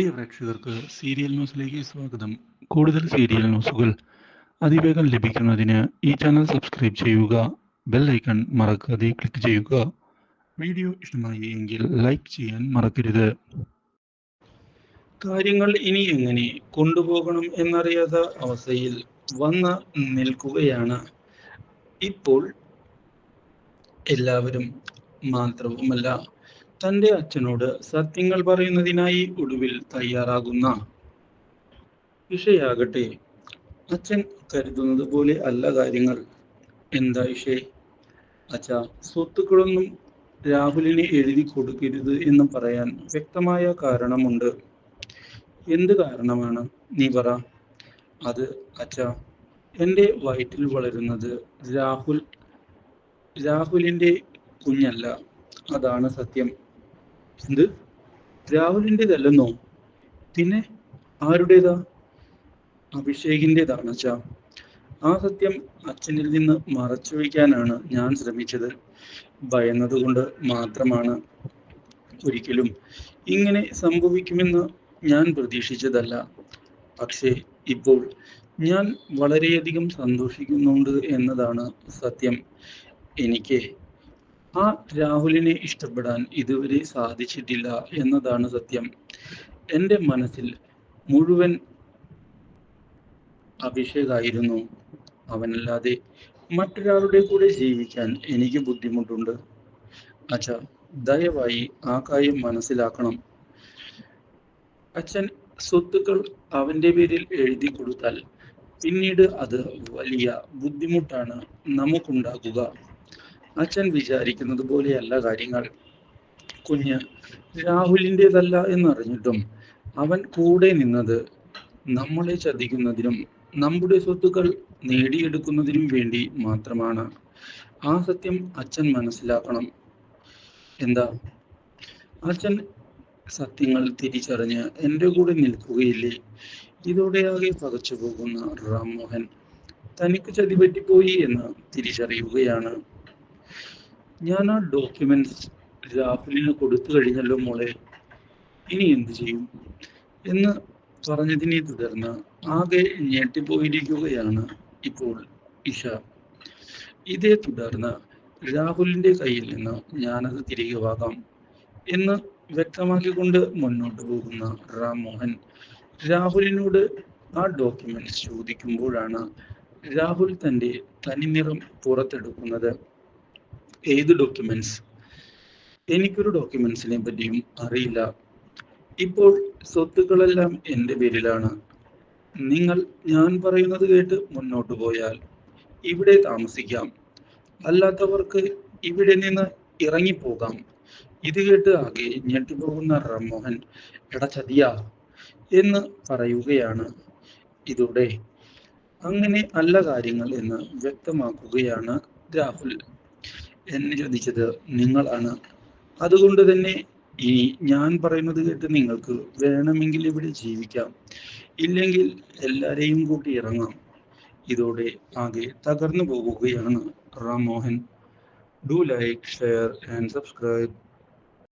പ്രിയ പ്രേക്ഷകർക്ക് സീരിയൽ ന്യൂസിലേക്ക് സ്വാഗതം. കൂടുതൽ സീരിയൽ ന്യൂസുകൾ അതിവേഗം ലഭിക്കുന്നതിന് ഈ ചാനൽ സബ്സ്ക്രൈബ് ചെയ്യുക ബെൽ ഐക്കൺ മറക്കാതെ ക്ലിക്ക് ചെയ്യുക. വീഡിയോ ഇഷ്ടമായി എങ്കിൽ ലൈക്ക് ചെയ്യാൻ മറക്കരുത്. കാര്യങ്ങൾ ഇനി എങ്ങനെ കൊണ്ടുപോകണം എന്നറിയാത്ത അവസ്ഥയിൽ വന്ന് നിൽക്കുകയാണ്. ഇപ്പോൾ എല്ലാവരും മാത്രവുമല്ല തന്റെ അച്ഛനോട് സത്യങ്ങൾ പറയുന്നതിനായി ഒടുവിൽ തയ്യാറാകുന്ന ഇഷയാകട്ടെ അച്ഛൻ കരുതുന്നത് പോലെ അല്ല കാര്യങ്ങൾ. എന്താ ഇഷേ അച്ഛ സ്വത്തുക്കളൊന്നും രാഹുലിനെ എഴുതി കൊടുക്കരുത് എന്ന് പറയാൻ വ്യക്തമായ കാരണമുണ്ട്. എന്ത് കാരണമാണ്? നീ പറ. അത് അച്ഛ എന്റെ വയറ്റിൽ വളരുന്നത് രാഹുൽ രാഹുലിന്റെ കുഞ്ഞല്ല. അതാണ് സത്യം. എന്ത്? രാഹുലിന്റെതല്ലെന്നോ? പിന്നെ ആരുടേതാ? അഭിഷേകിന്റെതാണ് അച്ഛാ. ആ സത്യം അച്ഛനിൽ നിന്ന് മറച്ചു വയ്ക്കാനാണ് ഞാൻ ശ്രമിച്ചത്. ഭയന്നതുകൊണ്ട് മാത്രമാണ് ഒരിക്കലും ഇങ്ങനെ സംഭവിക്കുമെന്ന് ഞാൻ പ്രതീക്ഷിച്ചതല്ല. പക്ഷേ ഇപ്പോൾ ഞാൻ വളരെയധികം സന്തോഷിക്കുന്നുണ്ട് എന്നതാണ് സത്യം. എനിക്ക് ആ രാഹുലിനെ ഇഷ്ടപ്പെടാൻ ഇതുവരെ സാധിച്ചിട്ടില്ല എന്നതാണ് സത്യം. എന്റെ മനസ്സിൽ മുഴുവൻ അഭിഷേകായിരുന്നു. അവനല്ലാതെ മറ്റൊരാളുടെ കൂടെ ജീവിക്കാൻ എനിക്ക് ബുദ്ധിമുട്ടുണ്ട്. അച്ഛ ദയവായി ആ കാര്യം മനസ്സിലാക്കണം. അച്ഛൻ സ്വത്തുക്കൾ അവന്റെ പേരിൽ എഴുതി കൊടുത്താൽ പിന്നീട് അത് വലിയ ബുദ്ധിമുട്ടാണ് നമുക്കുണ്ടാക്കുക അച്ഛൻ വിചാരിക്കുന്നത് പോലെയല്ല കാര്യങ്ങൾ. കുഞ്ഞ് രാഹുലിന്റെതല്ല എന്നറിഞ്ഞിട്ടും അവൻ കൂടെ നിന്നത് നമ്മളെ ചതിക്കുന്നതിനും നമ്മുടെ സ്വത്തുക്കൾ നേടിയെടുക്കുന്നതിനും വേണ്ടി മാത്രമാണ്. ആ സത്യം അച്ഛൻ മനസ്സിലാക്കണം. എന്താ? അച്ഛൻ സത്യങ്ങൾ തിരിച്ചറിഞ്ഞ് എന്റെ കൂടെ നിൽക്കുകയില്ലേ? ഇതോടെയാകെ പകച്ചു പോകുന്ന റാം മോഹൻ തനിക്ക് ചതി പറ്റിപ്പോയി എന്ന് തിരിച്ചറിയുകയാണ്. ഞാൻ ആ ഡോക്യുമെന്റ്സ് രാഹുലിന് കൊടുത്തു കഴിഞ്ഞല്ലോ മോളെ. ഇനി എന്ത് ചെയ്യും? എന്ന് പറഞ്ഞതിനെ തുടർന്ന് ആകെ ഞെട്ടിപ്പോയിരിക്കുകയാണ് ഇപ്പോൾ ഇഷ. ഇതേ തുടർന്ന് രാഹുലിന്റെ കയ്യിൽ നിന്ന് ഞാനത് തിരികെ വാങ്ങാം എന്ന് വ്യക്തമാക്കിക്കൊണ്ട് മുന്നോട്ട് പോകുന്ന റാം മോഹൻ രാഹുലിനോട് ആ ഡോക്യുമെന്റ്സ് ചോദിക്കുമ്പോഴാണ് രാഹുൽ തന്റെ തനിനിറം പുറത്തെടുക്കുന്നത്. ഏത് ഡോക്യുമെന്റ്സ് എനിക്കൊരു ഡോക്യുമെന്റ്സിനെ പറ്റിയും അറിയില്ല. ഇപ്പോൾ സ്വത്തുക്കളെല്ലാം എന്റെ പേരിലാണ്. നിങ്ങൾ ഞാൻ പറയുന്നത് കേട്ട് മുന്നോട്ട് പോയാൽ ഇവിടെ താമസിക്കാം. അല്ലാത്തവർക്ക് ഇവിടെ നിന്ന് ഇറങ്ങിപ്പോകാം. ഇത് കേട്ട് ആകെ ഞെട്ടിപ്പോകുന്ന റാംമോഹൻ എട ചതിയാ എന്ന് പറയുകയാണ്. ഇതോടെ അങ്ങനെ അല്ല കാര്യങ്ങൾ എന്ന് വ്യക്തമാക്കുകയാണ് രാഹുൽ. എന്നെ ചോദിച്ചത് നിങ്ങളാണ് അതുകൊണ്ട് തന്നെ ഇനി ഞാൻ പറയുന്നത് കേട്ട് നിങ്ങൾക്ക് വേണമെങ്കിൽ ഇവിടെ ജീവിക്കാം. ഇല്ലെങ്കിൽ എല്ലാരെയും കൂട്ടി ഇറങ്ങാം. ഇതോടെ ആകെ തകർന്നു പോവുകയാണ് Ram Mohan. Do like share and subscribe